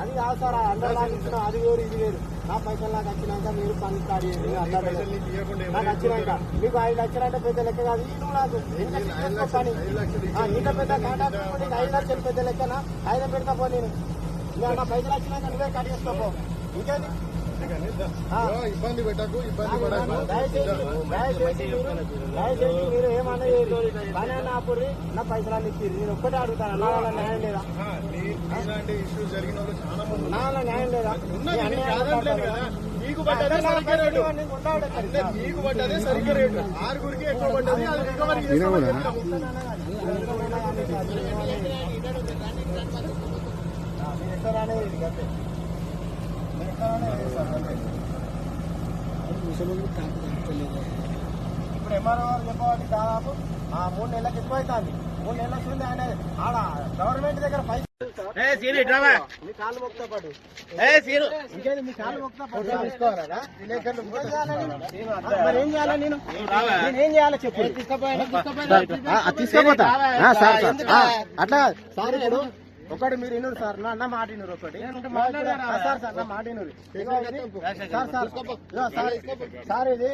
అది కాదు సార్ అందరూ నాకు ఇచ్చిన అది వేరు ఇది వేరు నా పైసలు నాకు వచ్చినాక మీరు పని స్టార్ట్ చేయండి నాకు వచ్చినాక మీకు ఐదు లక్షలు అంటే పెద్ద లెక్క కాదు ఇది నాకు పని ఇంత పెద్ద కాంటాక్ట్ నీకు ఐదు లక్షలు పెద్ద లెక్కన ఐదు పెడతా పో నేను నా పైసలు వచ్చినాక నువ్వే కట్ చేసుకోపో ఇంకేంది ఆ. ఇబ్బంది పెట్టకు ఇబ్బంది పడకు. దయచేసి మీరు ఏమన్నా పని అన్న నా పైసలు అన్ని ఇచ్చి నేను ఒక్కటే అడుగుతాను నా వల్ల న్యాయం లేదా? ఆ, నీ- జరిగిన వల్ల న్యాయం లేదా? ఉన్నది మీ నీకు అన్యాయం కాదనట్లేదు కదా. నీకు పడ్డదే అందరిలో సరిగ్గా రేటు. పైసలు నీకు ఉండవు కదా అంటే నీకు పడ్డదే సరిగ్గా రేటు. ఆరుగురికి ఎక్కువ పడ్డది అది రికవరీ చేస్తామని చెప్పినాము ఇప్పుడు ఎంఆర్ఓ గారు చెప్పవాలి దాదాపు ఆ మూడు నెలలకు ఎక్కువ అవుతుంది మూడు నెలల వస్తుంది ఆయన ఆడ గవర్నమెంట్ దగ్గర పైసలు ఏం చేయాలా నేను? ఏం చేయాలా చెప్పు. తీసుకుపోతా. అట్లా సార్ ఇప్పుడు ఒకటి మీరు వినరు సార్. నా మాట వినరు ఒకటి. సార్ సార్ నా మాట వినరు. సార్ సార్ సార్ ఇది